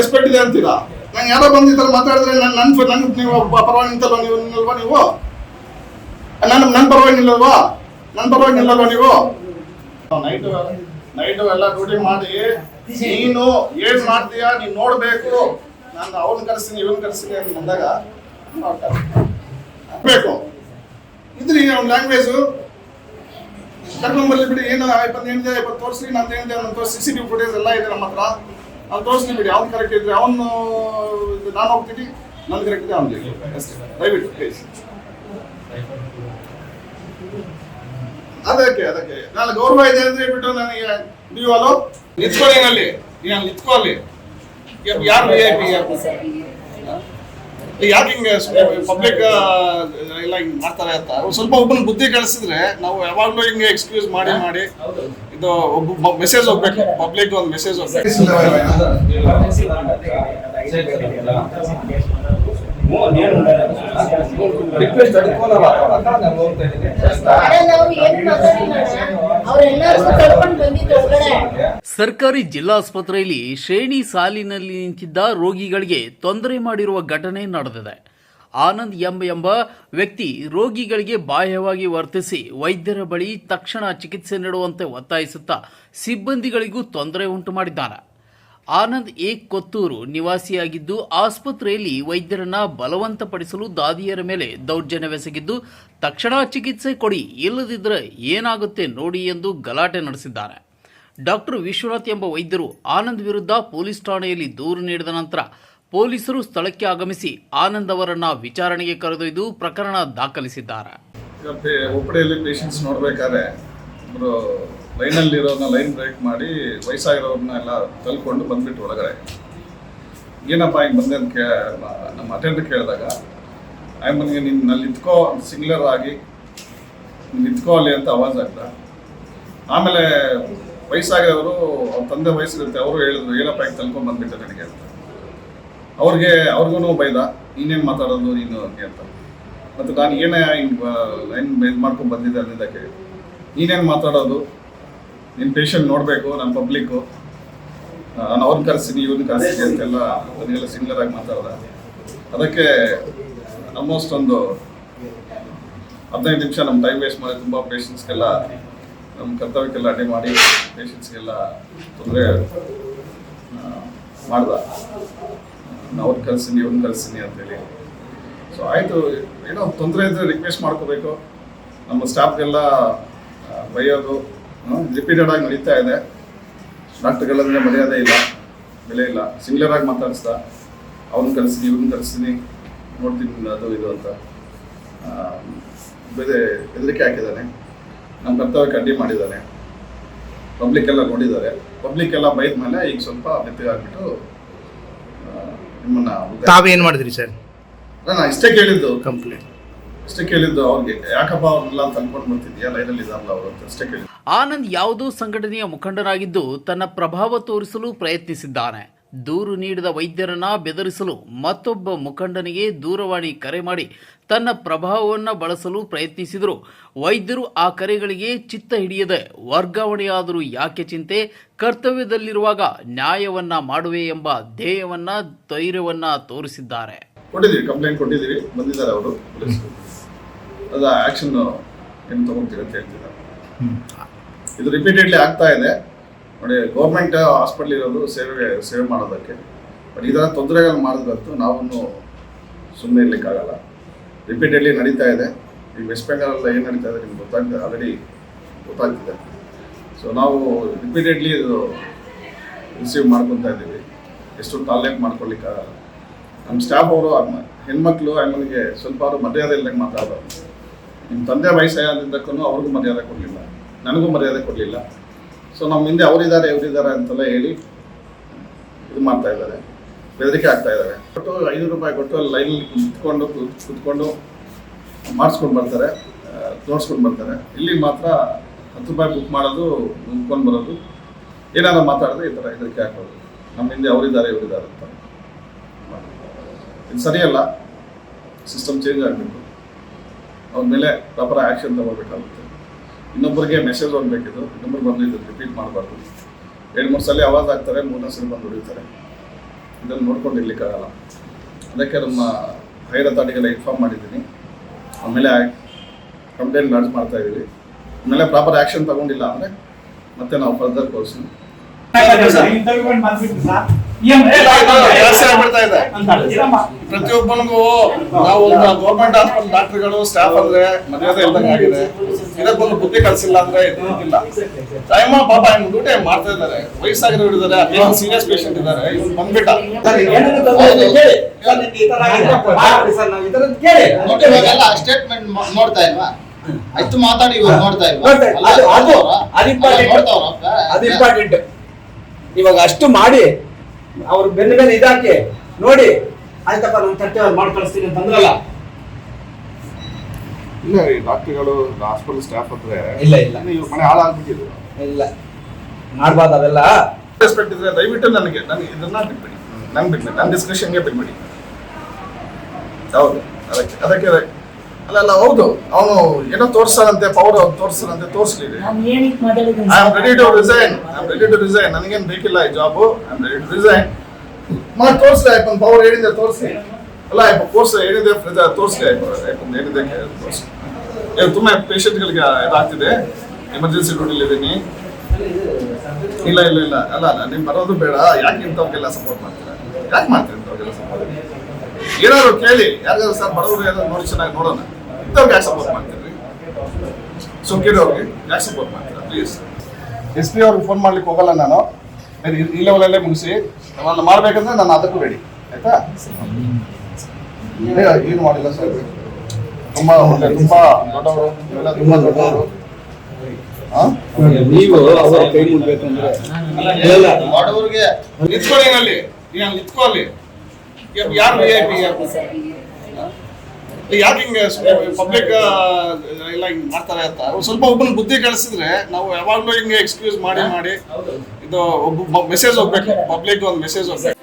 Respect ಇದೆ ಅಂತೀರಾ? ನಂಗೆ ಯಾರೋ ಬಂದು ಈ ಥರ ಮಾತಾಡಿದ್ರೆ ನನ್ನ ನನ್ನ ನಂಗೆ ನೀವು ಪರವಾಗಿ ನಿಂತಲ್ವಾ ನೀವು ನಿಲ್ವಾ ನೀವು? ನನ್ನ ನನ್ನ ಪರವಾಗಿ ನಿಲ್ಲಲ್ವಾ ನನ್ನ ಪರವಾಗಿ ನಿಲ್ಲಲ್ವಾ ನೀವು? ನೈಟು ನೈಟು ಎಲ್ಲ ಡ್ಯೂಟಿ ಮಾಡಿ ನೀನು ಏನ್ ಮಾಡ್ತೀಯಾ ನೀವು ನೋಡ್ಬೇಕು. ನಾನು ಅವ್ರನ್ನ ಕರೆಸ್ತೀನಿ ಇವನ್ ಕರೆಸ್ತೀನಿ ಅಂತ ಬಂದಾಗ. ಬೇಕು. ಇದ್ರಿ ಅವ್ನ ಲ್ಯಾಂಗ್ವೇಜು ಕರ್ಕೊಂಡ್ ಬರ್ಲಿ ಬಿಡಿ ಏನು ಇಪ್ಪತ್ತೇನಿದೆ ಇಪ್ಪತ್ತು ತೋರಿಸಿ ನಾನು ಏನಿದೆ ನಾನು ತೋರಿಸಿ ಸಿ ಸಿ ಟಿ ಫುಟೇಜ್ ಎಲ್ಲ ಇದೆ ನಮ್ಮ ಹತ್ರ. ಅವ್ನು ತೋರಿಸ್ಲಿ ಬಿಡಿ ಅವ್ನು ಕರೆಕ್ಟ್ ಇದ್ರೆ ಅವನು, ನಾನು ಹೋಗ್ತೀನಿ ನನ್ನ ಕರೆಕ್ಟ್ ಇದೆ ಅವ್ನಿಗೆ. ದಯವಿಟ್ಟು ಪ್ಲೀಸ್ ಅದಕ್ಕೆ ಅದಕ್ಕೆ. ನಾನು ಗೌರವ ಇದೆ ಅಂದ್ರೆ ಬಿಟ್ಟು ನನಗೆ, ನೀವು ಅಲೋ ನಿಂತ್ಕೊಳ್ಳಿ ಅಲ್ಲಿ. ನೀನು ಅಲ್ಲಿ ನಿಂತ್ಕೊ ಅಲ್ಲಿ. ಯಾರು- ವಿ ಐ ಪಿ ಯಾಕೆ ಹಿಂಗೆ ಪಬ್ಲಿಕ್ ಎಲ್ಲ ಹಿಂಗೆ ಮಾಡ್ತಾರೆ ಅಂತ. ಸ್ವಲ್ಪ ಒಬ್ಬನ ಬುದ್ಧಿ ಕಳಿಸಿದ್ರೆ ನಾವು ಯಾವಾಗಲೂ ಹಿಂಗೆ ಎಕ್ಸ್ಕ್ಯೂಸ್ ಮಾಡಿ ಮಾಡಿ. ಒಬ್ಬ ಮೆಸೇಜ್ ಹೋಗ್ಬೇಕು. ಪಬ್ಲಿಕ್ ಒಂದು ಮೆಸೇಜ್ ಸರ್ಕಾರಿ ಜಿಲ್ಲಾಸ್ಪತ್ರೆಯಲ್ಲಿ ಶ್ರೇಣಿ ಸಾಲಿನಲ್ಲಿ ನಿಂತಿದ್ದ ರೋಗಿಗಳಿಗೆ ತೊಂದರೆ ಮಾಡಿರುವ ಘಟನೆ ನಡೆದಿದೆ. ಆನಂದ್ ಎಂಬ ಎಂಬ ವ್ಯಕ್ತಿ ರೋಗಿಗಳಿಗೆ ಬಾಹ್ಯವಾಗಿ ವರ್ತಿಸಿ ವೈದ್ಯರ ಬಳಿ ತಕ್ಷಣ ಚಿಕಿತ್ಸೆ ನೀಡುವಂತೆ ಒತ್ತಾಯಿಸುತ್ತಾ ಸಿಬ್ಬಂದಿಗಳಿಗೂ ತೊಂದರೆ ಉಂಟು ಮಾಡಿದ್ದಾನೆ ಆನಂದ್ ಎ. ಕೊತ್ತೂರು ನಿವಾಸಿಯಾಗಿದ್ದು, ಆಸ್ಪತ್ರೆಯಲ್ಲಿ ವೈದ್ಯರನ್ನ ಬಲವಂತಪಡಿಸಲು ದಾದಿಯರ ಮೇಲೆ ದೌರ್ಜನ್ಯವೆಸಗಿದ್ದು ತಕ್ಷಣ ಚಿಕಿತ್ಸೆ ಕೊಡಿ ಇಲ್ಲದಿದ್ದರೆ ಏನಾಗುತ್ತೆ ನೋಡಿ ಎಂದು ಗಲಾಟೆ ನಡೆಸಿದ್ದಾರೆ. ಡಾಕ್ಟರ್ ವಿಶ್ವನಾಥ್ ಎಂಬ ವೈದ್ಯರು ಆನಂದ್ ವಿರುದ್ಧ ಪೊಲೀಸ್ ಠಾಣೆಯಲ್ಲಿ ದೂರು ನೀಡಿದ ನಂತರ ಪೊಲೀಸರು ಸ್ಥಳಕ್ಕೆ ಆಗಮಿಸಿ ಆನಂದ್ ಅವರನ್ನ ವಿಚಾರಣೆಗೆ ಕರೆದೊಯ್ದು ಪ್ರಕರಣ ದಾಖಲಿಸಿದ್ದಾರೆ. ಒಪ್ಪಡೆಯಲ್ಲಿ ಪೇಷಂಟ್ಸ್ ನೋಡ್ಬೇಕಾದ್ರೆ ಒಬ್ಬರು ಲೈನಲ್ಲಿ ಇರೋರ್ನ ಲೈನ್ ಬ್ರೇಕ್ ಮಾಡಿ ವಯಸ್ಸಾಗಿರೋರನ್ನ ಎಲ್ಲ ತಳ್ಕೊಂಡು ಬಂದ್ಬಿಟ್ಟು ಒಳಗಡೆ. ಏನಪ್ಪ ಹಿಂಗೆ ಬಂದೆ ಅಂತ ಕೇ ನಮ್ಮ ಅಟೆಂಡ್ ಕೇಳಿದಾಗ ಆ್ಯಂಬನ್ಗೆ ನಿನ್ನ ನಲ್ಲಿ ನಿಂತ್ಕೋ ಸಿಂಗ್ಲರ್ ಆಗಿ ನಿಂತ್ಕೋ ಅಲ್ಲಿ ಅಂತ ಅವಾಜ್ ಆಗ್ದ ಆಮೇಲೆ ವಯಸ್ಸಾಗಿರೋರು, ಅವ್ರ ತಂದೆ ವಯಸ್ಸಿರುತ್ತೆ, ಅವರು ಹೇಳಿದ್ರು, ಏನಪ್ಪ ಹಿಂಗೆ ತಲ್ಕೊಂಡು ಬಂದ್ಬಿಟ್ಟೆ ನನಗೆ ಅಂತ. ಅವ್ರಿಗೆ, ಅವ್ರಿಗೂ ಬೈದ ನೀನೇನು ಮಾತಾಡೋದು, ನೀನು ಅಂತ. ಮತ್ತು ನಾನು ಏನೇ ಲೈನ್ ಇದು ಮಾಡ್ಕೊಂಡು ಬಂದಿದ್ದೆ ಅನ್ನೋದಕ್ಕೆ ನೀನೇನು ಮಾತಾಡೋದು? ನಿನ್ನ ಪೇಷಂಟ್ ನೋಡಬೇಕು ನನ್ನ ಪಬ್ಲಿಕ್ಕು ನಾನು ಅವ್ರನ್ನ ಕರೆಸ್ತೀನಿ ಇವ್ರನ್ನ ಕರೆಸ್ತೀನಿ ಅಂತೆಲ್ಲ ಅದನ್ನೆಲ್ಲ ಸಿಂಗ್ಲರ್ ಆಗಿ ಮಾತಾಡ್ದ. ಅದಕ್ಕೆ ಆಲ್ಮೋಸ್ಟ್ ಒಂದು ಹದಿನೈದು ನಿಮಿಷ ನಮ್ಮ ಟೈಮ್ ವೇಸ್ಟ್ ಮಾಡಿ, ತುಂಬ ಪೇಷಂಟ್ಸ್ಗೆಲ್ಲ ನಮ್ಮ ಕರ್ತವ್ಯಕ್ಕೆಲ್ಲ ಅಡ್ಡಿ ಮಾಡಿ ಪೇಷಂಟ್ಸ್ಗೆಲ್ಲ ತೊಂದರೆ ಮಾಡ್ದ. ಅವ್ರು ಕಲ್ಸಿನಿ ಇವ್ನ ಅಂತ ಅಂತೇಳಿ. ಸೊ ಆಯಿತು ಏನೋ ತೊಂದರೆ ಇದ್ದರೆ ರಿಕ್ವೆಸ್ಟ್ ಮಾಡ್ಕೋಬೇಕು. ನಮ್ಮ ಸ್ಟಾಫ್ಗೆಲ್ಲ ಬೈಯೋದು ರಿಪೀಟೆಡ್ ಆಗಿ ನಡೀತಾ ಇದೆ. ಡಾಕ್ಟರ್ಗಳಂದ್ರೆ ಮರ್ಯಾದೆ ಇಲ್ಲ ಬೆಲೆ ಇಲ್ಲ. ಸಿಂಗ್ಲರ್ ಆಗಿ ಮಾತಾಡಿಸ್ತಾ ಅವ್ನ ಕಲ್ಸಿನಿ ಇವ್ನ ಕಲ್ಸಿನಿ ನೋಡ್ತೀನಿ ಅದು ಇದು ಅಂತ. ಬೇರೆ ಹೆದರಿಕೆ ಹಾಕಿದ್ದಾನೆ. ನಮ್ಮ ಕರ್ತವ್ಯಕ್ಕೆ ಅಡ್ಡಿ ಮಾಡಿದ್ದಾನೆ. ಪಬ್ಲಿಕ್ ಎಲ್ಲ ನೋಡಿದ್ದಾರೆ. ಪಬ್ಲಿಕ್ ಎಲ್ಲ ಬೈದ ಮೇಲೆ ಈಗ ಸ್ವಲ್ಪ ಮೆತ್ತಗಾಗ್ಬಿಟ್ಟು ಆ, ನಿಮ್ಮನ್ನ ತಾವೇನ್ ಮಾಡಿದ್ರಿ ಸರ್? ನಾನು ಇಷ್ಟೇ ಕೇಳಿದ್ದು. ಕಂಪ್ಲೇಂಟ್ ಇಷ್ಟೇ ಕೇಳಿದ್ದು ಅವ್ರಿಗೆ. ಯಾಕಪ್ಪ ಅವ್ರನ್ನೆಲ್ಲ ತಂದ್ಕೊಂಡು ಬರ್ತಿದ್ಯಾ ಲೈನಲ್ಲಿ ಇದಾರಲ್ಲ ಅವರು ಅಂತ ಅಷ್ಟೇ ಕೇಳಿದ್ದು. ಆನಂದ್ ಯಾವುದೋ ಸಂಘಟನೆಯ ಮುಖಂಡನಾಗಿದ್ದು ತನ್ನ ಪ್ರಭಾವ ತೋರಿಸಲು ಪ್ರಯತ್ನಿಸಿದ್ದಾನೆ. ದೂರು ನೀಡಿದ ವೈದ್ಯರನ್ನ ಬೆದರಿಸಲು ಮತ್ತೊಬ್ಬ ಮುಖಂಡನಿಗೆ ದೂರವಾಣಿ ಕರೆ ಮಾಡಿ ತನ್ನ ಪ್ರಭಾವವನ್ನು ಬಳಸಲು ಪ್ರಯತ್ನಿಸಿದರು. ವೈದ್ಯರು ಆ ಕರೆಗಳಿಗೆ ಚಿತ್ತ ಹಿಡಿಯದೆ ವರ್ಗಾವಣೆಯಾದರೂ ಯಾಕೆ ಚಿಂತೆ? ಕರ್ತವ್ಯದಲ್ಲಿರುವಾಗ ನ್ಯಾಯವನ್ನ ಮಾಡುವೆ ಎಂಬ ಧ್ಯೇಯವನ್ನ ಧೈರ್ಯವನ್ನ ತೋರಿಸಿದ್ದಾರೆ. ಕೊಟ್ಟಿದ್ದೀವಿ ಕಂಪ್ಲೇಂಟ್ ಕೊಟ್ಟಿದ್ದೀವಿ ಬಂದಿದ್ದಾರೆ ಅವರು ಅದು ಆಕ್ಷನ್ ಏನು ಅಂತ ಹೇಳ್ತಿದ್ದಾರೆ ಇದು ರಿಪೀಟೆಡ್ಲಿ ಆಗ್ತಾ ಇದೆ. ನೋಡಿ ಗೌರ್ಮೆಂಟ್ ಹಾಸ್ಪಿಟ್ಲ್ ಇರೋದು ಸೇವೆ ಸೇವೆ ಮಾಡೋದಕ್ಕೆ. ಬಟ್ ಇದರ ತೊಂದರೆಗಳು ಮಾಡಿದ್ರಂತೂ ನಾವನ್ನು ಸುಮ್ಮನೆ ಇರ್ಲಿಕ್ಕಾಗಲ್ಲ. ರಿಪೀಟೆಡ್ಲಿ ನಡೀತಾ ಇದೆ. ಈ ವೆಸ್ಟ್ ಬೆಂಗಾಲಲ್ಲಿ ಏನು ನಡೀತಾ ಇದೆ ನಿಮ್ಗೆ ಗೊತ್ತಾಗ್ತದೆ ಆಲ್ರೆಡಿ ಗೊತ್ತಾಗ್ತಿದೆ. ಸೊ ನಾವು ರಿಪೀಟೆಡ್ಲಿ ಇದು ರಿಸೀವ್ ಮಾಡ್ಕೊತಾ ಇದ್ದೀವಿ. ಎಷ್ಟು ತಾಲೇಕ್ ಮಾಡ್ಕೊಳ್ಲಿಕ್ಕಾಗಲ್ಲ. ನಮ್ಮ ಸ್ಟಾಫ್ ಅವರು ಹೆಣ್ಮಕ್ಳು ಆಮೇಲೆ ಸ್ವಲ್ಪ ಅವರು ಮರ್ಯಾದೆ ಇಲ್ಲದಂಗೆ ಮಾತಾಡೋದು ನಿಮ್ಮ ತಂದೆ ವಯಸ್ಸಾಗಿದ್ದಕ್ಕೂ ಅವ್ರಿಗೂ ಮರ್ಯಾದೆ ಕೊಡಲಿಲ್ಲ. ನನಗೂ ಮರ್ಯಾದೆ ಕೊಡಲಿಲ್ಲ. ಸೊ ನಮ್ಮ ಹಿಂದೆ ಅವರಿದ್ದಾರೆ, ಇವರಿದ್ದಾರೆ ಅಂತೆಲ್ಲ ಹೇಳಿ ಇದು ಮಾಡ್ತಾ ಇದ್ದಾರೆ. ಬೆದರಿಕೆ ಆಗ್ತಾ ಇದ್ದಾರೆ. ಕೊಟ್ಟು ಐನೂರು ರೂಪಾಯಿ ಕೊಟ್ಟು ಅಲ್ಲಿ ಲೈನಲ್ಲಿ ಕುತ್ಕೊಂಡು ಕೂತ್- ಕುತ್ಕೊಂಡು ಮಾಡಿಸ್ಕೊಂಡು ಬರ್ತಾರೆ. ತೋರಿಸ್ಕೊಂಡು ಬರ್ತಾರೆ. ಇಲ್ಲಿ ಮಾತ್ರ ಹತ್ತು ರೂಪಾಯಿ ಬುಕ್ ಮಾಡೋದು ನಿಂತ್ಕೊಂಡು ಬರೋದು. ಏನಾದರೂ ಮಾತಾಡಿದ್ರೆ ಈ ಥರ ಹೆದರಿಕೆ ಹಾಕೋದು. ನಮ್ಮ ಹಿಂದೆ ಅವರಿದ್ದಾರೆ, ಇವರಿದ್ದಾರೆ ಅಂತ. ಇದು ಸರಿಯಲ್ಲ. ಸಿಸ್ಟಮ್ ಚೇಂಜ್ ಆಗಬೇಕು. ಅವ್ರ ಮೇಲೆ ಪ್ರಾಪರ್ ಆ್ಯಕ್ಷನ್ ತಗೋಬೇಕಾಗುತ್ತೆ ಇನ್ನೊಬ್ಬರಿಗೆ ಮೆಸೇಜ್ ಒಂದು ಇನ್ನೊಬ್ರು ಇನ್ನೊಬ್ಬರು ಬಂದಿದ್ದು ರಿಪೀಟ್ ಮಾಡಬಾರ್ದು. ಎರಡು, ಮೂರು ಸಲ ಆವಾಜ್ ಆಗ್ತಾರೆ ಮೂರನೇ ಸಲ ಬಂದು ಹೊಡಿತಾರೆ. ಇದನ್ನು ನೋಡ್ಕೊಂಡು ಇರ್ಲಿಕ್ಕಾಗಲ್ಲ ಅದಕ್ಕೆ ನಮ್ಮ ಹೈರ್ ಅಥಾರಿಟಿಗೆಲ್ಲ ಇನ್ಫಾರ್ಮ್ ಮಾಡಿದ್ದೀನಿ. ಆಮೇಲೆ ಕಂಪ್ಲೇಂಟ್ ಲಾಂಚ್ ಮಾಡ್ತಾ ಇದ್ದೀವಿ. ಆಮೇಲೆ ಪ್ರಾಪರ್ ಆ್ಯಕ್ಷನ್ ತಗೊಂಡಿಲ್ಲ ಅಂದರೆ ಮತ್ತೆ ನಾವು ಫರ್ದರ್ ಕೋರ್ಸ್ ಪ್ರತಿಯೊಬ್ಬನಿಗೂ ನಾವು ಒಂದು ಗೌರ್ಮೆಂಟ್ ಹಾಸ್ಪಿಟಲ್ ಡಾಕ್ಟರ್ಗಳು ಸ್ಟಾಫ್ ಅಂದ್ರೆ ಮರ್ಯಾದೆ ಇಲ್ದಂಗೆ ಆಗಿದೆ. ಇದಕ್ಕೊಂದು ಬುದ್ಧಿ ಕಲಿಸಿಲ್ಲ ಅಂದ್ರೆ ಇಲ್ಲ ಟೈಮ ಪಾಪ ಇವ್ನು ಡ್ಯೂಟಿ ಮಾಡ್ತಾ ಇದ್ದಾರೆ. ಹಿಡಿದಾರೆ ಇದ್ದಾರೆ ಸೀರಿಯಸ್ ಪೇಷಂಟ್ ಇದ್ದಾರೆ. ಇವ್ನು ಬಂದ್ಬಿಟ್ಟ. ಸ್ಟೇಟ್ಮೆಂಟ್ ನೋಡ್ತಾ ಇಲ್ವಾ? ಆಯ್ತು ಮಾತಾಡಿ ಇವಾಗ ನೋಡ್ತಾ ಇಲ್ವಾ. ಅದು ಇಂಪಾರ್ಟೆಂಟ್ ಇವಾಗ ಅಷ್ಟು ಮಾಡಿ ಅವ್ರ ಬೆನ್ನ ಮೇಲೆ ಇದಾಕಿ ನೋಡಿ. ಆಯ್ತಪ್ಪ ನಾನು ತಟ್ಟೆ ಮಾಡಿ ಕಳಿಸ್ತೀನಿ ಅಂತಂದ್ರಲ್ಲ ಇಲ್ಲ ಈ ಡಾಕ್ಟರ್ಗಳು ಹಾಸ್ಪಿಟಲ್ ಸ್ಟಾಫ್ ಹತ್ರ ಇಲ್ಲ, ಇಲ್ಲ. ನೀವು ಮನೆ ಹಾಳಾಗ್ಬಿಟ್ಟಿದ್ರು ಇಲ್ಲ. ಮಾಡ್ಬಾರ್ದು ಅವೆಲ್ಲ ರೆಸ್ಪೆಕ್ಟ್ ಇದ್ರೆ ದಯವಿಟ್ಟು ನನಗೆ ನನಗೆ ಇದನ್ನ ಬಿಟ್ಬಿಡಿ ನಂಗೆ ಬಿಟ್ಬಿಡಿ ನನ್ನ ಡಿಸ್ಕಷನ್ಗೆ ಬಿಟ್ಬಿಡಿ ಹೌದು. ಅದಕ್ಕೆ ಅದಕ್ಕೆ ಅಲ್ಲ ಅಲ್ಲ ಹೌದು. ಅವನು ಏನೋ ತೋರ್ಸಾರಂತೆ ಪವರ್ ತೋರ್ಸಾರಂತೆ ತೋರಿಸ್ಲಿ ನಾನು ಏನಕ್ಕೆ ಮಾತಾಡಿದ್ದೀನಿ I am ready to resign I am ready to resign ನನಗೇನು ಬೇಕಿಲ್ಲ ಈ job I am ready to resign ಮಾಡಿ ತೋರಿಸ್ಲಿ ಆಯ್ತು ಪವರ್ ಹೇಳಿದೆ ತೋರಿಸಿ ಅಲ್ಲ, ಆಯ್ತು ಕೋರ್ಸ್ ಹೇಳಿದೆ ತೋರಿಸಿ ಆಯ್ತು ಆಯ್ತು ಏನಿದೆ ತೋರಿಸಿ ಏನು ತುಂಬ ಪೇಷಂಟ್ಗಳಿಗೆ ಇದಾಗ್ತಿದೆ. ಎಮರ್ಜೆನ್ಸಿ ಡ್ಯೂಟಿಲಿ ಇದ್ದೀನಿ ಇಲ್ಲ ಇಲ್ಲ ಇಲ್ಲ, ಅಲ್ಲ ಅಲ್ಲ, ನೀವು ಬರೋದು ಬೇಡ. ಯಾಕೆ ಇಂಥವ್ರಿಗೆಲ್ಲ ಸಪೋರ್ಟ್ ಮಾಡ್ತೀರಾ? ಯಾಕೆ ಮಾಡ್ತೀರಿ ಇಂಥವ್ರಿಗೆಲ್ಲ ಸಪೋರ್ಟ್ ಏನಾದ್ರು ಕೇಳಿ, ಯಾರಿಗಾದ್ರು ಸರ್ ಬಡವರು ಏನಾದ್ರು ನೋಡಿ ಚೆನ್ನಾಗಿ ನೋಡೋಣ. ಇಂಥವ್ರಿಗೆ ಯಾಕೆ ಸಪೋರ್ಟ್ ಮಾಡ್ತೀರಿ? ಅವ್ರಿಗೆ, ಯಾಕೆ ಸಪೋರ್ಟ್ ಮಾಡ್ತೀರಾ? ಪ್ಲೀಸ್ ಎಸ್ ಪಿ ಅವ್ರಿಗೆ ಫೋನ್ ಮಾಡ್ಲಿಕ್ಕೆ ಹೋಗಲ್ಲ ನಾನು. ಈ- ಈ ಲೆವೆಲಲ್ಲೇ ಮುಗಿಸಿ. ನಾವು ಮಾಡ್ಬೇಕಂದ್ರೆ ನಾನು ಅದಕ್ಕೂ ರೆಡಿ ಆಯ್ತಾ? ಏನು ಮಾಡಿಲ್ಲ ಸರ್? ತುಂಬಾ ಒಳ್ಳೆ ತುಂಬಾ ದೊಡ್ಡವರು ಇವೆಲ್ಲ ತುಂಬಾ ದೊಡ್ಡವರು. ಹಾ ನೀವು ಅವರ ಕೈ ಮುಡ್ಬೇಕಂದ್ರೆ ಮಾಡೋರಿಗೆ ನಿಂತ್ಕೊಳ್ಳಿ ಅಲ್ಲಿ ನಿಂತ್ಕೊಳ್ಳಿ. ನಿಂತ್ಕೊ ಅಲ್ಲಿ ಯಾರು- ಯಾರು ವಿ ಐ ಪಿ ಯಾಕೆ ಹಿಂಗೆ ಪಬ್ಲಿಕ್ ಎಲ್ಲ ಹಿಂಗೆ ಮಾಡ್ತಾರೆ ಅಂತ. ಸ್ವಲ್ಪ ಒಬ್ಬನ ಬುದ್ಧಿ ಕಳಿಸಿದ್ರೆ ನಾವು ಯಾವಾಗಲೂ ಹಿಂಗೆ ಎಕ್ಸ್ಕ್ಯೂಸ್ ಮಾಡಿ ಮಾಡಿ ಇದು ಒಬ್ಬ ಮೆಸೇಜ್ ಹೋಗ್ಬೇಕು. ಪಬ್ಲಿಕ್ ಒಂದು ಮೆಸೇಜ್ ಹೋಗ್ಬೇಕು.